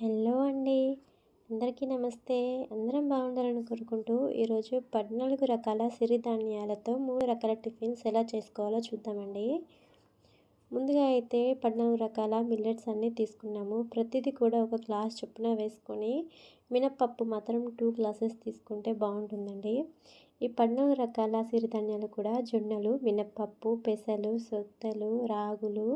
Hello అండి. అందరికీ నమస్తే. అందరం బాగుండాలని కోరుకుంటూ ఈరోజు పద్నాలుగు రకాల సిరిధాన్యాలతో మూడు రకాల టిఫిన్స్ ఎలా చేసుకోవాలో చూద్దామండి. ముందుగా అయితే పద్నాలుగు రకాల మిల్లెట్స్ అన్నీ తీసుకున్నాము. ప్రతిదీ కూడా ఒక గ్లాస్ చొప్పున వేసుకొని మినప్పప్పు మాత్రం టూ గ్లాసెస్ తీసుకుంటే బాగుంటుందండి. ఈ పద్నాలుగు రకాల సిరిధాన్యాలు కూడా జొన్నలు మినప్పప్పు పెసలు సొత్తలు రాగులు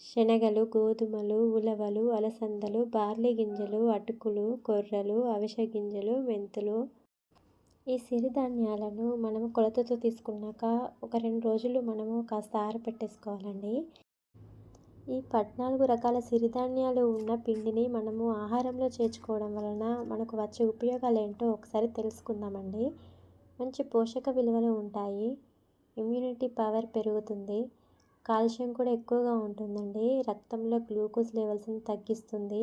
శనగలు గోధుమలు ఉలవలు అలసందలు బార్లీ గింజలు అటుకులు కొర్రలు అవిసె గింజలు మెంతులు. ఈ సిరిధాన్యాలను మనం కొలతతో తీసుకున్నాక ఒక రెండు రోజులు మనము కాస్త ఆరపెట్టేసుకోవాలండి. ఈ పద్నాలుగు రకాల సిరిధాన్యాలు ఉన్న పిండిని మనము ఆహారంలో చేర్చుకోవడం వలన మనకు వచ్చే ఉపయోగాలు ఏంటో ఒకసారి తెలుసుకుందామండి. మంచి పోషక విలువలు ఉంటాయి. ఇమ్యూనిటీ పవర్ పెరుగుతుంది. కాల్షియం కూడా ఎక్కువగా ఉంటుందండి. రక్తంలో గ్లూకోజ్ లెవెల్స్ని తగ్గిస్తుంది.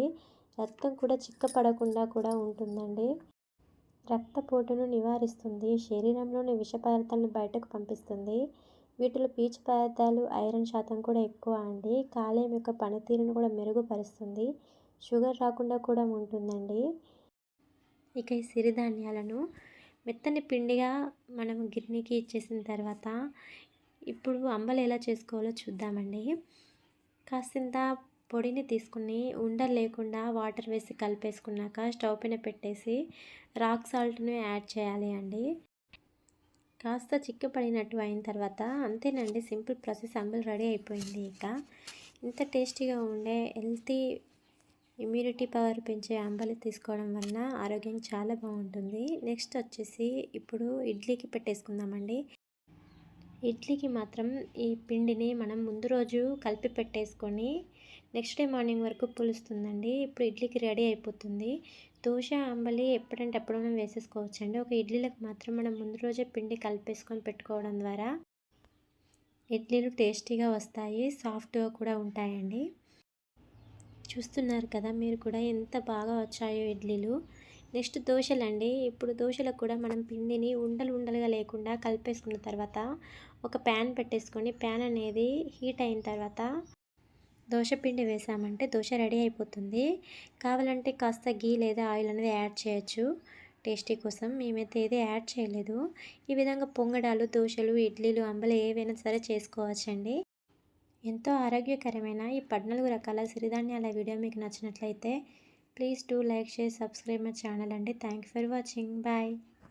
రక్తం కూడా చిక్కపడకుండా కూడా ఉంటుందండి. రక్తపోటును నివారిస్తుంది. శరీరంలోని విష పదార్థాలను బయటకు పంపిస్తుంది. వీటిలో పీచు పదార్థాలు ఐరన్ శాతం కూడా ఎక్కువ అండి. కాలేయం యొక్క పనితీరును కూడా మెరుగుపరుస్తుంది. షుగర్ రాకుండా కూడా ఉంటుందండి. ఇక ఈ సిరిధాన్యాలను మెత్తని పిండిగా మనం గిర్నీకి ఇచ్చేసిన తర్వాత ఇప్పుడు అంబలు ఎలా చేసుకోవాలో చూద్దామండి. కాసింత పొడిని తీసుకుని ఉండలు లేకుండా వాటర్ వేసి కలిపేసుకున్నాక స్టవ్ పైన పెట్టేసి రాక్ సాల్ట్ని యాడ్ చేయాలి అండి. కాస్త చిక్కపడినట్టు అయిన తర్వాత అంతేనండి సింపుల్ ప్రాసెస్ అంబలి రెడీ అయిపోయింది ఇక. ఇంత టేస్టీగా ఉండే హెల్తీ ఇమ్యూనిటీ పవర్ పెంచే అంబలి తీసుకోవడం వలన ఆరోగ్యం చాలా బాగుంటుంది. నెక్స్ట్ వచ్చేసి ఇప్పుడు ఇడ్లీకి పెట్టేసుకుందామండి. ఇడ్లీకి మాత్రం ఈ పిండిని మనం ముందు రోజు కలిపి పెట్టేసుకొని నెక్స్ట్ డే మార్నింగ్ వరకు పులుస్తుందండి. ఇప్పుడు ఇడ్లీకి రెడీ అయిపోతుంది. దోశ అంబలి ఎప్పుడంటే ఎప్పుడైనా వేసేసుకోవచ్చండి. ఒక ఇడ్లీలకు మాత్రం మనం ముందు రోజే పిండి కలిపేసుకొని పెట్టుకోవడం ద్వారా ఇడ్లీలు టేస్టీగా వస్తాయి సాఫ్ట్గా కూడా ఉంటాయండి. చూస్తున్నారు కదా మీరు కూడా ఎంత బాగా వచ్చాయో ఇడ్లీలు. నెక్స్ట్ దోశలు అండి ఇప్పుడు దోశలకు కూడా మనం పిండిని ఉండలు ఉండలుగా లేకుండా కలిపేసుకున్న తర్వాత ఒక ప్యాన్ పెట్టేసుకొని ప్యాన్ అనేది హీట్ అయిన తర్వాత దోశ పిండి వేసామంటే దోశ రెడీ అయిపోతుంది. కావాలంటే కాస్త గీ లేదా ఆయిల్ అనేది యాడ్ చేయొచ్చు. టేస్టీ కోసం మేమైతే ఏది యాడ్ చేయలేదు. ఈ విధంగా పొంగడాలు దోశలు ఇడ్లీలు అంబలు ఏవైనా సరే చేసుకోవచ్చండి. ఎంతో ఆరోగ్యకరమైన ఈ పద్నాలుగు రకాల సిరిధాన్యాల వీడియో మీకు నచ్చినట్లయితే please do like share subscribe my channel అండి. Thank for watching. బాయ్.